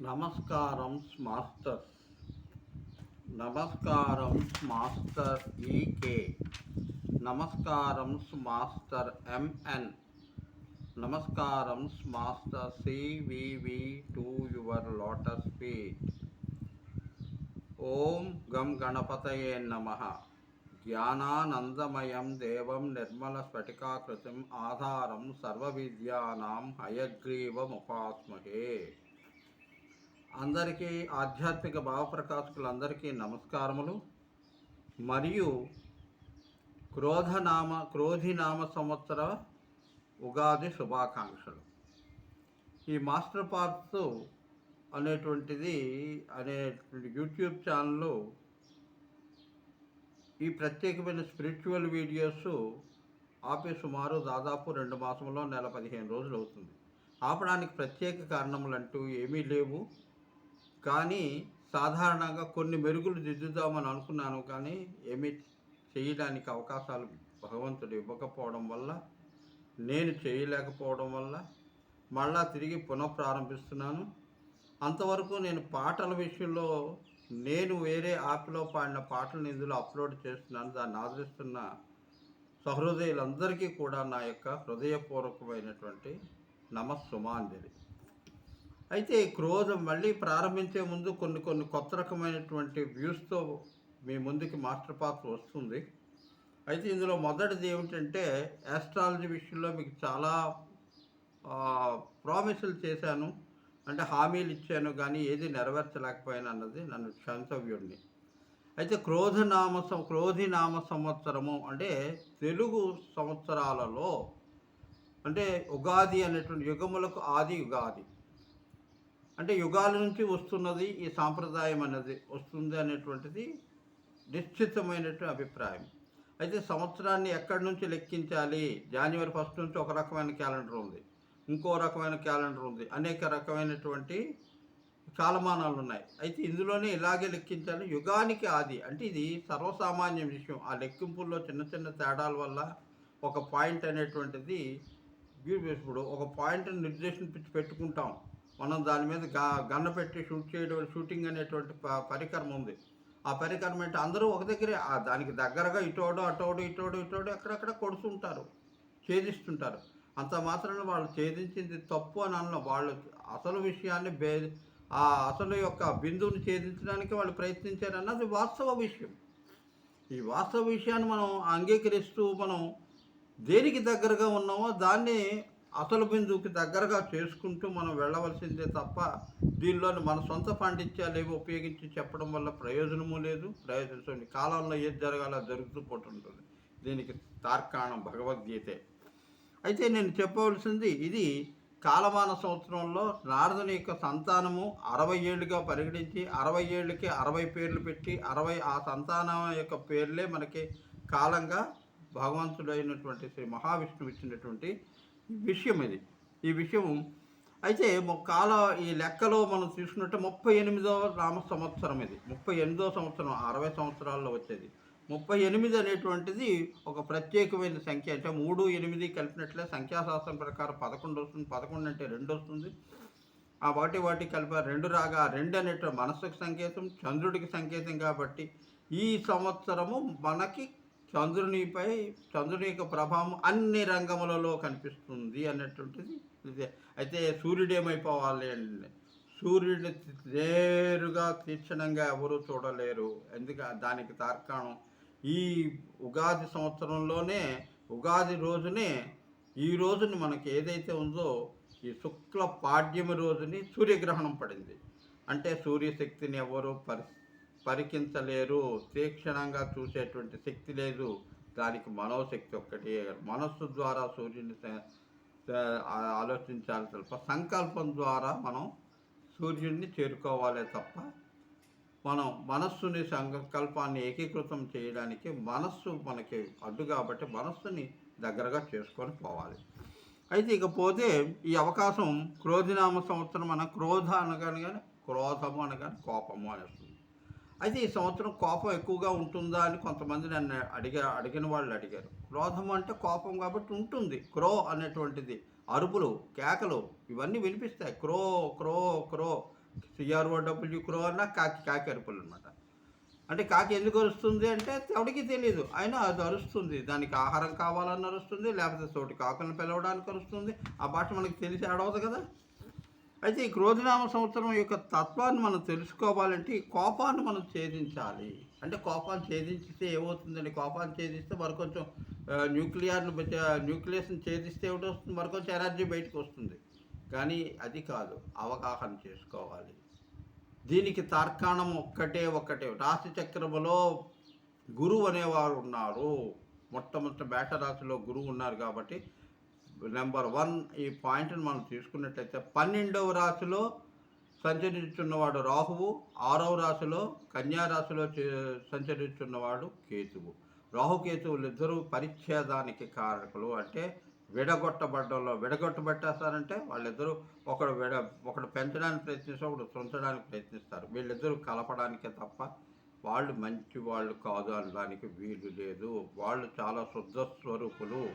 నమస్కారం మాస్టర్. నమస్కారం master E K నమస్కారం మాస్టర్ ఎంఎన్ నమస్కారం master C V V to your lotus feet ఓం గం గణపతయే నమ. జ్ఞానానందమయం దేవం నిర్మల స్ఫటికాకృతిం ఆధారం సర్వ విద్యానాం హయగ్రీవముపాస్మహే. అందరికీ ఆధ్యాత్మిక భావప్రకాశకులందరికీ నమస్కారములు. మరియు క్రోధనామ క్రోధినామ సంవత్సర ఉగాది శుభాకాంక్షలు. ఈ మాస్టర్ పార్ట్స్ అనేటువంటిది అనే యూట్యూబ్ ఛానల్ ఈ ప్రత్యేకమైన స్పిరిచువల్ వీడియోస్ ఆపే సుమారు దాదాపు రెండు మాసంలో నెల పదిహేను రోజులు అవుతుంది ఆపడానికి ప్రత్యేక కారణములు అంటూ ఏమీ లేవు. కానీ సాధారణంగా కొన్ని మెరుగులు దిద్దుదామని అనుకున్నాను కానీ ఏమీ చేయడానికి అవకాశాలు భగవంతుడు ఇవ్వకపోవడం వల్ల నేను చేయలేకపోవడం వల్ల మళ్ళా తిరిగి పునఃప్రారంభిస్తున్నాను. అంతవరకు నేను పాటల విషయంలో నేను వేరే యాప్లో పాడిన పాటలను ఇందులో అప్లోడ్ చేస్తున్నాను. దాన్ని ఆదరిస్తున్న సహృదయులందరికీ కూడా నా యొక్క హృదయపూర్వకమైనటువంటి నమస్సుమాంజలి. అయితే క్రోధం మళ్ళీ ప్రారంభించే ముందు కొన్ని కొన్ని కొత్త రకమైనటువంటి వ్యూస్తో మీ ముందుకి మాస్టర్ పాత్ర వస్తుంది. అయితే ఇందులో మొదటిది ఏమిటంటే యాస్ట్రాలజీ విషయంలో మీకు చాలా ప్రామిసులు చేశాను. అంటే హామీలు ఇచ్చాను కానీ ఏది నెరవేర్చలేకపోయాను అన్నది నన్ను క్షంతవ్యుడిని. అయితే క్రోధనామ సం క్రోధినామ సంవత్సరము అంటే తెలుగు సంవత్సరాలలో అంటే ఉగాది అనేటువంటి యుగములకు ఆది ఉగాది అంటే యుగాల నుంచి వస్తున్నది ఈ సాంప్రదాయం అనేది వస్తుంది అనేటువంటిది నిశ్చితమైనటువంటి అభిప్రాయం. అయితే సంవత్సరాన్ని ఎక్కడి నుంచి లెక్కించాలి? జనవరి ఫస్ట్ నుంచి ఒక రకమైన క్యాలెండర్ ఉంది. ఇంకో రకమైన క్యాలెండర్ ఉంది. అనేక రకమైనటువంటి కాలమానాలు ఉన్నాయి. అయితే ఇందులోనే ఇలాగే లెక్కించాలి. యుగానికి ఆది అంటే ఇది సర్వసామాన్య విషయం. ఆ లెక్కింపుల్లో చిన్న చిన్న తేడాల వల్ల ఒక పాయింట్ అనేటువంటిది ఇప్పుడు ఒక పాయింట్ని నిర్దేశం పెట్టుకుంటాం. మనం దాని మీద గన్న పెట్టి షూట్ చేయడం షూటింగ్ అనేటువంటి ప- పరికరం ఉంది. ఆ పరికరం అంటే అందరూ ఒక దగ్గరే దానికి దగ్గరగా ఇటోడు అటోడు ఇటోడు ఇటోడు ఎక్కడెక్కడ కొడుతుంటారు ఛేదిస్తుంటారు. అంత మాత్రాన వాళ్ళు ఛేదించింది తప్పు అని అన్న వాళ్ళు అసలు విషయాన్ని బే ఆ అసలు యొక్క బిందువుని ఛేదించడానికి వాళ్ళు ప్రయత్నించారు అన్నది వాస్తవ విషయం. ఈ వాస్తవ విషయాన్ని మనం అంగీకరిస్తూ మనం దేనికి దగ్గరగా ఉన్నామో దాన్ని అసలు బిందువుకి దగ్గరగా చేసుకుంటూ మనం వెళ్ళవలసిందే తప్ప దీనిలోని మన సొంత పాండిత్యాలు ఏవి ఉపయోగించి చెప్పడం వల్ల ప్రయోజనము లేదు. ప్రయోజనం కాలంలో ఏది జరగాలో జరుగుతూ పోతుంటుంది. దీనికి తార్కాణం భగవద్గీతే. అయితే నేను చెప్పవలసింది ఇది కాలమాన సంవత్సరంలో నారదుని యొక్క సంతానము అరవై ఏళ్ళుగా పరిగణించి అరవై ఏళ్ళకి అరవై పేర్లు పెట్టి అరవై ఆ సంతానం యొక్క పేర్లే మనకి కాలంగా భగవంతుడైనటువంటి శ్రీ మహావిష్ణువు ఇచ్చినటువంటి విషయం ఇది ఈ విషయం అయితే కాల ఈ లెక్కలో మనం తీసుకున్నట్టు ముప్పై ఎనిమిదవ రామ సంవత్సరం ఇది ముప్పై ఎనిమిదో సంవత్సరం అరవై సంవత్సరాల్లో వచ్చేది. ముప్పై ఎనిమిది అనేటువంటిది ఒక ప్రత్యేకమైన సంఖ్య. అంటే మూడు ఎనిమిది కలిపినట్లే సంఖ్యాశాస్త్రం ప్రకారం పదకొండు వస్తుంది పదకొండు అంటే రెండు వస్తుంది. ఆ వాటి వాటి కలిపి రెండు రాగా రెండు అనేటువంటి మనస్సుకు సంకేతం చంద్రుడికి సంకేతం కాబట్టి ఈ సంవత్సరము మనకి చంద్రునిపై చంద్రుని యొక్క ప్రభావం అన్ని రంగములలో కనిపిస్తుంది అన్నటువంటిది ఇదే. అయితే సూర్యుడు ఏమైపోవాలి అండి సూర్యుడిని నేరుగా తీక్షణంగా ఎవరూ చూడలేరు. ఎందుక దానికి తార్కాణం ఈ ఉగాది సంవత్సరంలోనే ఉగాది రోజునే ఈ రోజుని మనకి ఏదైతే ఉందో ఈ శుక్ల పాడ్యమి రోజుని సూర్యగ్రహణం పడింది. అంటే సూర్యశక్తిని ఎవరు పరి పరికించలేరు. తీక్షణంగా చూసేటువంటి శక్తి లేదు. దానికి మనోశక్తి ఒక్కటి. మనస్సు ద్వారా సూర్యుని ఆలోచించాలి తప్ప సంకల్పం ద్వారా మనం సూర్యుడిని చేరుకోవాలే తప్ప మనం మనస్సుని సంకల్పాన్ని ఏకీకృతం చేయడానికి మనస్సు మనకి అడ్డు కాబట్టి మనస్సుని దగ్గరగా చేసుకొని పోవాలి. అయితే ఇకపోతే ఈ అవకాశం క్రోధినామ సంవత్సరం మన క్రోధ అనగానే కానీ క్రోధము అనగానే కోపము అని వస్తుంది అయితే ఈ సంవత్సరం కోపం ఎక్కువగా ఉంటుందా అని కొంతమంది నన్ను అడిగా అడిగిన వాళ్ళు అడిగారు. క్రోధం అంటే కోపం కాబట్టి ఉంటుంది. క్రో అనేటువంటిది అరుపులు కేకలు ఇవన్నీ వినిపిస్తాయి. Crow crow crow. C R O W crow అన్న కాకి కాకి అరుపులు అనమాట అంటే కాకి ఎందుకు అరుస్తుంది అంటే ఎవడికి తెలియదు అయినా అది అరుస్తుంది. దానికి ఆహారం కావాలని అరుస్తుంది లేకపోతే తోటి కాకులను పిలవడానికి అరుస్తుంది. ఆ భాష మనకి తెలిసి ఆడవదు కదా. అయితే ఈ క్రోధనామ సంవత్సరం యొక్క తత్వాన్ని మనం తెలుసుకోవాలంటే ఈ కోపాన్ని మనం ఛేదించాలి. అంటే కోపాన్ని ఛేదించితే ఏమవుతుందండి? కోపాన్ని ఛేదిస్తే మరి కొంచెం న్యూక్లియర్ను న్యూక్లియస్ని ఛేదిస్తే ఏమిటొస్తుంది? మరి కొంచెం ఎనర్జీ బయటకు వస్తుంది. కానీ అది కాదు. అవగాహన చేసుకోవాలి. దీనికి తార్కాణం ఒక్కటే ఒక్కటే. రాశి చక్రములో గురువు అనేవారు ఉన్నారు. మొట్టమొదటి మేషరాశిలో గురువు ఉన్నారు కాబట్టి నెంబర్ వన్ ఈ పాయింట్ని మనం తీసుకున్నట్లయితే పన్నెండవ రాశిలో సంచరించున్నవాడు రాహువు ఆరవ రాశిలో కన్యా రాశిలో చే- సంచరించున్నవాడు కేతువు. రాహుకేతువులు ఇద్దరూ పరిచ్ఛేదానికి కారకులు. అంటే విడగొట్టబడ్డంలో విడగొట్టబట్టేస్తారంటే వాళ్ళిద్దరూ ఒకడు విడ ఒకడు పెంచడానికి ప్రయత్నిస్తారు ఒకడు తుంచడానికి ప్రయత్నిస్తారు. వీళ్ళిద్దరూ కలపడానికే తప్ప వాళ్ళు మంచి వాళ్ళు కాదు అనడానికి వీలు లేదు. వాళ్ళు చాలా శుద్ధ స్వరూపులు.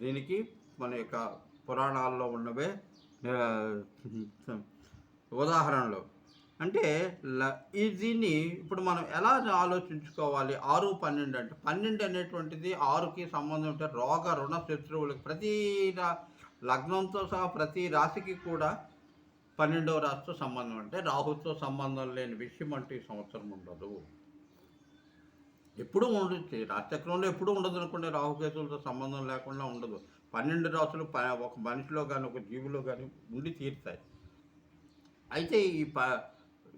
దీనికి మన యొక్క పురాణాల్లో ఉన్నవే ఉదాహరణలు. అంటే ల- ఈ దీన్ని ఇప్పుడు మనం ఎలా ఆలోచించుకోవాలి? ఆరు పన్నెండు అంటే పన్నెండు అనేటువంటిది ఆరుకి సంబంధం ఉంటే రోగ రుణ శత్రువులకు ప్రతి లగ్నంతో సహా ప్రతి రాశికి కూడా పన్నెండవ రాశితో సంబంధం అంటే రాహుతో సంబంధం లేని విషయం అంటే ఈ సంవత్సరం ఉండదు. ఎప్పుడూ ఉండొచ్చు. రాశిచక్రంలో ఎప్పుడూ ఉండదు అనుకోండి రాహుకేతులతో సంబంధం లేకుండా ఉండదు. పన్నెండు రాసులు ప ఒక మనిషిలో కానీ ఒక జీవిలో కానీ ఉండి తీరుతాయి. అయితే ఈ ప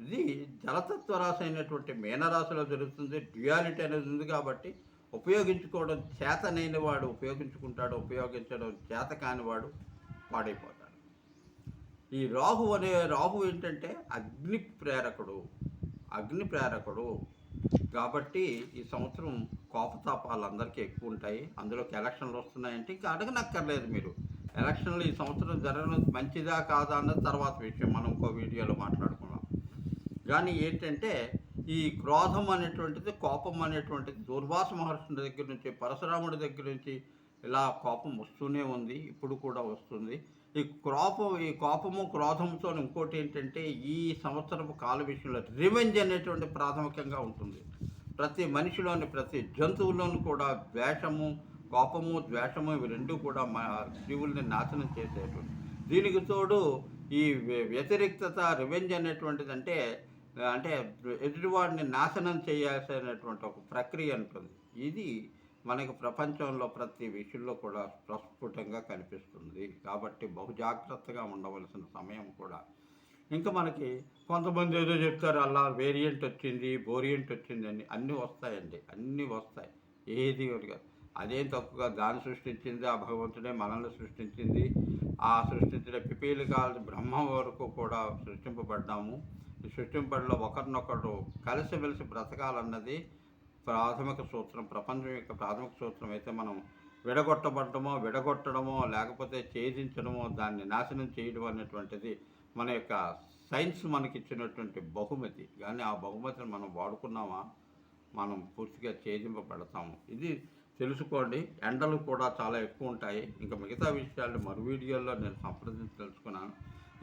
ఇది జలతత్వ రాశి అయినటువంటి మీనరాశిలో జరుగుతుంది డ్యుయాలిటీ అనేది ఉంది కాబట్టి ఉపయోగించుకోవడం చేతనైన వాడు ఉపయోగించుకుంటాడు ఉపయోగించడం చేత కానివాడు పాడైపోతాడు. ఈ రాహు అనే రాహు ఏంటంటే అగ్ని ప్రేరకుడు అగ్ని ప్రేరకుడు. కాబట్టి ఈ సంవత్సరం కోపతాపాలు అందరికీ ఎక్కువ ఉంటాయి అందులోకి ఎలక్షన్లు వస్తున్నాయంటే ఇంకా అడగనక్కర్లేదు మీరు. ఎలక్షన్లు ఈ సంవత్సరం జరగడం మంచిదా కాదా అన్నది తర్వాత విషయం. మనం ఇంకో వీడియోలో మాట్లాడుకున్నాం కానీ ఏంటంటే ఈ క్రోధం అనేటువంటిది కోపం అనేటువంటిది దుర్వాస మహర్షుని దగ్గర నుంచి పరశురాముడి దగ్గర నుంచి ఇలా కోపం వస్తూనే ఉంది ఇప్పుడు కూడా వస్తుంది. ఈ క్రోపం ఈ కోపము క్రోధంతో ఇంకోటి ఏంటంటే ఈ సంవత్సరపు కాల విషయంలో రివెంజ్ అనేటువంటి ప్రాథమికంగా ఉంటుంది. ప్రతి మనిషిలోని ప్రతి జంతువులోనూ కూడా ద్వేషము కోపము ద్వేషము ఇవి రెండు కూడా మా జీవుల్ని నాశనం చేసేటువంటి దీనికి తోడు ఈ వ్య- వ్యతిరేక్తత రివెంజ్ అనేటువంటిది అంటే అంటే ఎదుటివాడిని నాశనం చేయాల్సినటువంటి ఒక ప్రక్రియ ఉంటుంది. ఇది మనకి ప్రపంచంలో ప్రతి విషయంలో కూడా ప్రస్ఫుటంగా కనిపిస్తుంది. కాబట్టి బహు జాగ్రత్తగా ఉండవలసిన సమయం కూడా. ఇంకా మనకి కొంతమంది ఏదో చెప్తారు అలా వేరియంట్ వచ్చింది బోరియంట్ వచ్చింది అని అన్నీ వస్తాయండి. అన్నీ వస్తాయి. ఏది కాదు. అదేం తక్కువగా దాన్ని సృష్టించింది ఆ భగవంతుడే మనల్ని సృష్టించింది ఆ సృష్టించిన పిపీలు కాదు బ్రహ్మ వరకు కూడా సృష్టింపబడ్డాము. సృష్టింపబడిలో ఒకరినొకరు కలిసిమెలిసి బ్రతకాలన్నది ప్రాథమిక సూత్రం ప్రపంచం యొక్క ప్రాథమిక సూత్రం అయితే మనం విడగొట్టబడటమో విడగొట్టడమో లేకపోతే ఛేదించడమో దాన్ని నాశనం చేయడం అనేటువంటిది మన యొక్క సైన్స్ మనకి ఇచ్చినటువంటి బహుమతి. కానీ ఆ బహుమతిని మనం వాడుకున్నామా? మనం పూర్తిగా ఛేదింపబడతాము. ఇది తెలుసుకోండి. ఎండలు కూడా చాలా ఎక్కువ ఉంటాయి. ఇంకా మిగతా విషయాలు మరు వీడియోల్లో నేను సంప్రదించి తెలుసుకున్నాను.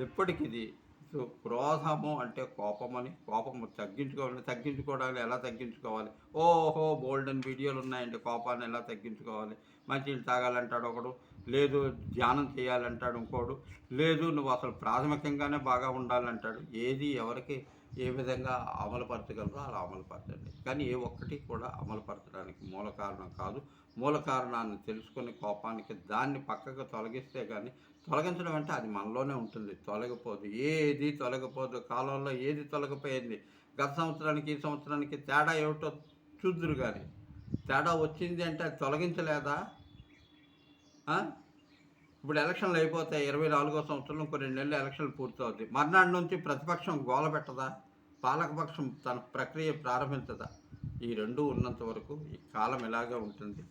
ఇప్పటికిది సో క్రోధము అంటే కోపమని కోపము తగ్గించుకోవాలి తగ్గించుకోవడానికి ఎలా తగ్గించుకోవాలి? ఓహో బోల్డెన్ వీడియోలు ఉన్నాయండి కోపాన్ని ఎలా తగ్గించుకోవాలి? మంచినీళ్ళు తాగాలంటాడు ఒకడు లేదు ధ్యానం చేయాలంటాడు ఇంకోడు లేదు నువ్వు అసలు ప్రాథమికంగానే బాగా ఉండాలంటాడు ఏది ఎవరికి ఏ విధంగా అమలుపరచగలరో అలా అమలుపరచండి. కానీ ఏ ఒక్కటి కూడా అమలుపరచడానికి మూల కారణం కాదు. మూల కారణాన్ని తెలుసుకుని కోపానికి దాన్ని పక్కకు తొలగిస్తే కానీ తొలగించడం అంటే అది మనలోనే ఉంటుంది. తొలగిపోదు. ఏది తొలగిపోదు. కాలంలో ఏది తొలగిపోయింది? గత సంవత్సరానికి ఈ సంవత్సరానికి తేడా ఏమిటో చూద్దురు కానీ తేడా వచ్చింది అంటే అది తొలగించలేదా? ఇప్పుడు ఎలక్షన్లు అయిపోతాయి. ఇరవై నాలుగో సంవత్సరంలో కొన్ని నెలలు ఎలక్షన్లు పూర్తవుద్ది. మర్నాడు నుంచి ప్రతిపక్షం గోల పెట్టదా? పాలకపక్షం తన ప్రక్రియ ప్రారంభించదా? ఈ రెండు ఉన్నంత వరకు ఈ కాలం ఇలాగే ఉంటుంది.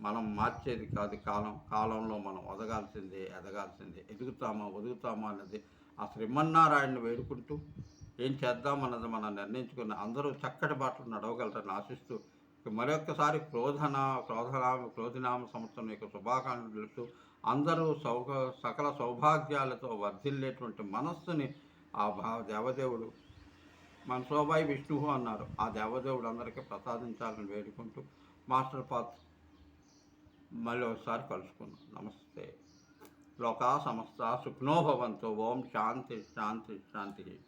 మనం మార్చేది కాదు కాలం కాలంలో మనం ఒదగాల్సిందే ఎదగాల్సిందే ఎదుగుతామా ఒదుగుతామా అన్నది ఆ శ్రీమన్నారాయణని వేడుకుంటూ ఏం చేద్దామన్నది మనం నిర్ణయించుకున్న అందరూ చక్కటి బాటలు నడవగలరని ఆశిస్తూ మరొక్కసారి క్రోధన క్రోధనామ క్రోధనామ సంవత్సరం యొక్క శుభాకాంక్షలు తెలుపుతూ అందరూ సౌక సకల సౌభాగ్యాలతో వర్ధిల్లేటువంటి మనస్సుని ఆ భావ దేవదేవుడు మన శోభాయి విష్ణువు అన్నారు. ఆ దేవదేవుడు అందరికీ ప్రసాదించాలని వేడుకుంటూ మాస్టర్ పాత్ మళ్ళీ ఒకసారి కలుసుకుందాం. నమస్తే. లోకా సమస్త సుఖ్నోభవంతో ఓం శాంతి శాంతి శాంతి.